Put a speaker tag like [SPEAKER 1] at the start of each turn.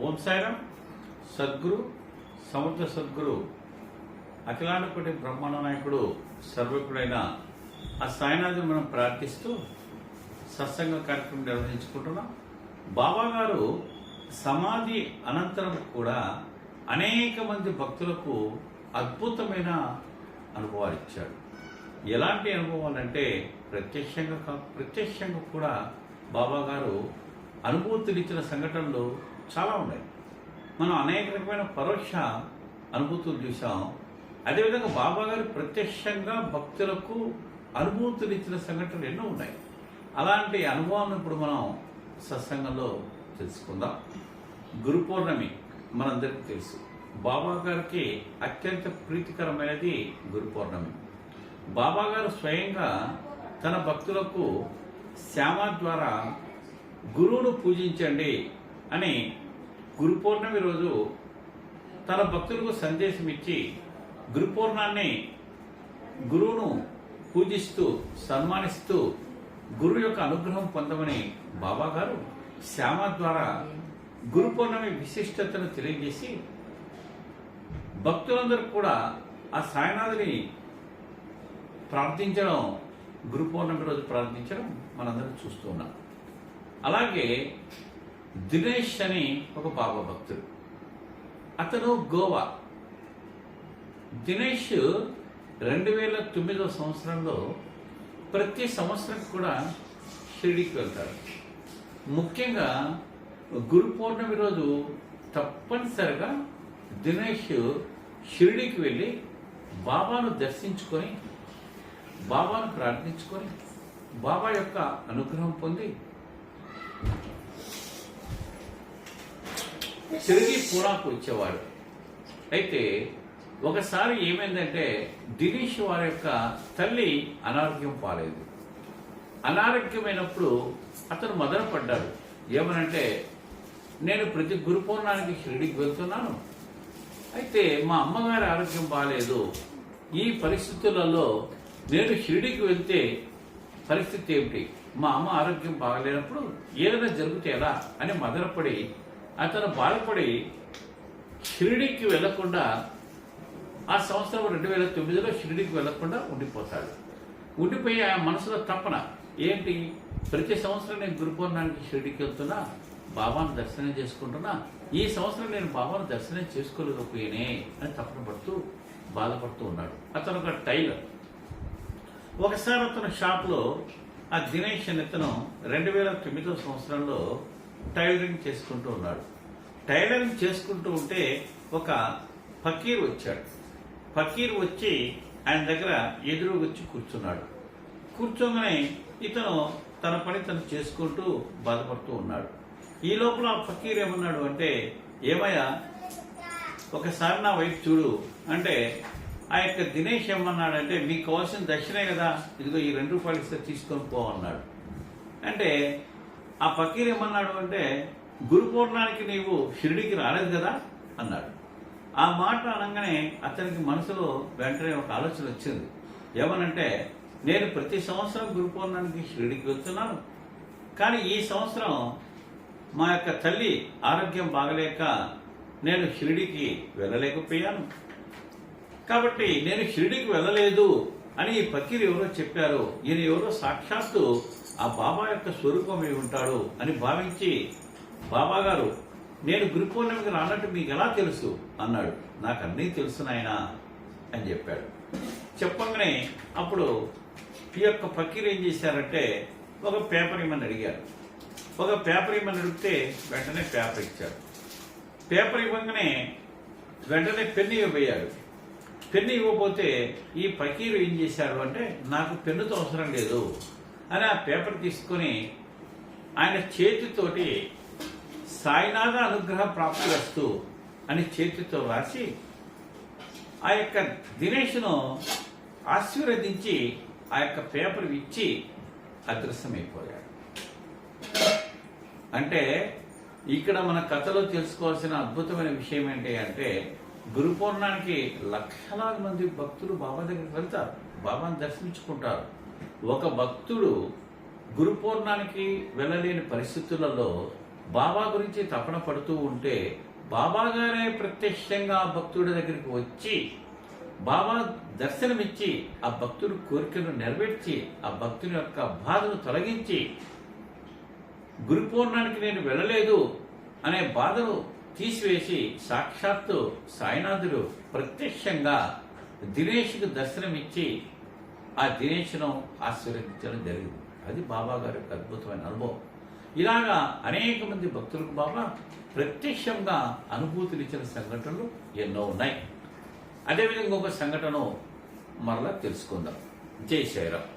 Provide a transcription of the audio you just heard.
[SPEAKER 1] ఓం సాయిరామ్. సద్గురు సముద్ర సద్గురు అఖిలాండకోటి బ్రహ్మాండ నాయకుడు సర్వకుడైన ఆ సాయినాథుని మనం ప్రార్థిస్తూ సత్సంగ కార్యక్రమం నిర్వహించుకుంటున్నాం. బాబా గారు సమాధి అనంతరం కూడా అనేక మంది భక్తులకు అద్భుతమైన అనుభవాలు ఇచ్చాడు. ఎలాంటి అనుభవాలంటే ప్రత్యక్షంగా ప్రత్యక్షంగా కూడా బాబా గారు అనుభూతులు ఇచ్చిన సంఘటనలు చాలా ఉన్నాయి. మనం అనేక రకమైన పరోక్ష అనుభూతులు చూసాం అదేవిధంగా బాబా గారు ప్రత్యక్షంగా భక్తులకు అనుభూతులు ఇచ్చిన సంఘటనలు ఎన్నో ఉన్నాయి. అలాంటి అనుభవాన్ని ఇప్పుడు మనం సత్సంగంలో తెలుసుకుందాం. గురు పౌర్ణమి మనందరికీ తెలుసు. బాబా గారికి అత్యంత ప్రీతికరమైనది గురు పౌర్ణమి. బాబా గారు స్వయంగా తన భక్తులకు శ్యామ ద్వారా గురువును పూజించండి అని గురు పౌర్ణమి రోజు తన భక్తులకు సందేశం ఇచ్చి గురు పౌర్ణాన్ని గురువును పూజిస్తూ సన్మానిస్తూ గురువు యొక్క అనుగ్రహం పొందమని బాబా గారు శ్యామ ద్వారా గురు పౌర్ణమి విశిష్టతను తెలియజేసి భక్తులందరూ కూడా ఆ సాయనాథుని ప్రార్థించడం గురు పౌర్ణమి రోజు ప్రార్థించడం మనందరం చూస్తూ ఉన్నాం. అలాగే దినేష్ అని ఒక బాబా భక్తుడు అతను గోవా. దినేష్ రెండు వేల తొమ్మిదో సంవత్సరంలో ప్రతి సంవత్సరం కూడా షిరిడీకి వెళ్తారు ముఖ్యంగా గురు పౌర్ణమి రోజు తప్పనిసరిగా దినేష్ షిరిడీకి వెళ్ళి బాబాను దర్శించుకొని బాబాను ప్రార్థించుకొని బాబా యొక్క అనుగ్రహం పొంది తిరిగి పూనాకు వచ్చేవాడు. అయితే ఒకసారి ఏమైందంటే దినేష్ వారి యొక్క తల్లి అనారోగ్యం పాలేదు. అనారోగ్యమైనప్పుడు అతను మొదలు పడ్డాడు ఏమనంటే నేను ప్రతి గురు పౌర్ణానికి షిరిడికి వెళ్తున్నాను. అయితే మా అమ్మగారి ఆరోగ్యం బాగాలేదు ఈ పరిస్థితులలో నేను షిరిడికి వెళ్తే పరిస్థితి ఏమిటి? మా అమ్మ ఆరోగ్యం బాగలేనప్పుడు ఏదైనా జరిగితే ఎలా? అని మదనపడి అతను బాధపడి షిరిడికి వెళ్ళకుండా ఆ సంవత్సరం రెండు వేల తొమ్మిదిలో షిరిడికి వెళ్ళకుండా ఉండిపోతాడు. ఉండిపోయి ఆ మనసులో తప్పన ఏంటి? ప్రతి సంవత్సరం నేను గురు షిరిడికి వెళ్తున్నా బాబాను దర్శనం చేసుకుంటున్నా. ఈ సంవత్సరం నేను బాబాను దర్శనం చేసుకోలేకపోయానే అని తప్పన పడుతూ బాధపడుతూ ఉన్నాడు. అతను ఒక టైలర్. ఒకసారి అతను షాప్లో ఆ దినేష్ అనే ఇతను రెండు వేల తొమ్మిదో సంవత్సరంలో టైలరింగ్ చేసుకుంటూ ఉన్నాడు. టైలరింగ్ చేసుకుంటూ ఉంటే ఒక ఫకీర్ వచ్చాడు. ఫకీర్ వచ్చి ఆయన దగ్గర ఎదురు వచ్చి కూర్చున్నాడు. కూర్చోగానే ఇతను తన పని తను చేసుకుంటూ బాధపడుతూ ఉన్నాడు. ఈ లోపల ఫకీర్ ఏమన్నాడు అంటే ఏమయ్యా ఒకసారి నా వైపు చూడు. అంటే ఆ యొక్క దినేష్ ఏమన్నాడంటే మీకు కావాల్సిన దక్షిణే కదా ఇదిగో ఈ రెండు రూపాయలు ఇస్తే తీసుకొని పో అన్నాడు. అంటే ఆ ఫకీర్ ఏమన్నాడు అంటే గురు పూర్ణానికి నీవు షిరిడికి రాలేదు కదా? అన్నాడు. ఆ మాట అనగానే అతనికి మనసులో వెంటనే ఒక ఆలోచన వచ్చింది. ఏమనంటే నేను ప్రతి సంవత్సరం గురు పూర్ణానికి షిరిడికి వస్తున్నాను కానీ ఈ సంవత్సరం మా యొక్క తల్లి ఆరోగ్యం బాగలేక నేను షిరిడికి వెళ్ళలేకపోయాను. కాబట్టి నేను షిరిడికి వెళ్ళలేదు. అని ఈ ఫకీర్ ఎవరో చెప్పారు. ఈయన ఎవరో సాక్షాత్తు ఆ బాబా యొక్క స్వరూపం ఉంటాడు అని భావించి బాబా గారు నేను గురు పౌర్ణమికి రానట్టు మీకు ఎలా తెలుసు? అన్నాడు. నాకు అన్నీ తెలుసు నాయనా అని చెప్పాడు. చెప్పగానే అప్పుడు ఈ యొక్క ఫకీర్ ఏం చేశారంటే ఒక పేపర్ ఇమ్మని అడిగారు. ఒక పేపర్ ఇమ్మని అడిగితే వెంటనే పేపర్ ఇచ్చాడు పేపర్ ఇవ్వగానే వెంటనే పెన్ను ఇవ్వబోయాడు పెన్ను ఇవ్వకపోతే ఈ ఫకీరు ఏం చేశారు అంటే నాకు పెన్నుతో అవసరం లేదు అని ఆ పేపర్ తీసుకొని ఆయన చేతితోటి సాయినాథ అనుగ్రహ ప్రాప్తి వస్తూ అని చేతితో రాసి ఆ యొక్క దినేష్ను ఆశీర్వదించి ఆ యొక్క పేపర్ ఇచ్చి అదృశ్యమైపోయాడు. అంటే ఇక్కడ మన కథలో తెలుసుకోవాల్సిన అద్భుతమైన విషయం ఏంటి అంటే గురు పౌర్ణానికి లక్షలాది మంది భక్తులు బాబా దగ్గరికి వెళ్తారు. బాబాను దర్శించుకుంటారు. ఒక భక్తుడు గురు పౌర్ణానికి వెళ్ళలేని పరిస్థితులలో బాబా గురించి తపన పడుతూ ఉంటే బాబా గారే ప్రత్యక్షంగా ఆ భక్తుడి దగ్గరికి వచ్చి బాబా దర్శనమిచ్చి ఆ భక్తుడి కోరికను నెరవేర్చి ఆ భక్తుని యొక్క బాధను తొలగించి గురు పూర్ణానికి నేను వెళ్ళలేదు అనే బాధను తీసివేసి సాక్షాత్తు సాయినాథుడు ప్రత్యక్షంగా దినేష్కు దర్శనమిచ్చి ఆ దినేష్ను ఆశీర్వదించడం జరిగింది. అది బాబా గారి యొక్క అద్భుతమైన అనుభవం. ఇలాగా అనేక మంది భక్తులకు బాబా ప్రత్యక్షంగా అనుభూతులు ఇచ్చిన సంఘటనలు ఎన్నో ఉన్నాయి. అదేవిధంగా ఒక సంఘటన మరలా తెలుసుకుందాం. జై శ్రీరామ్.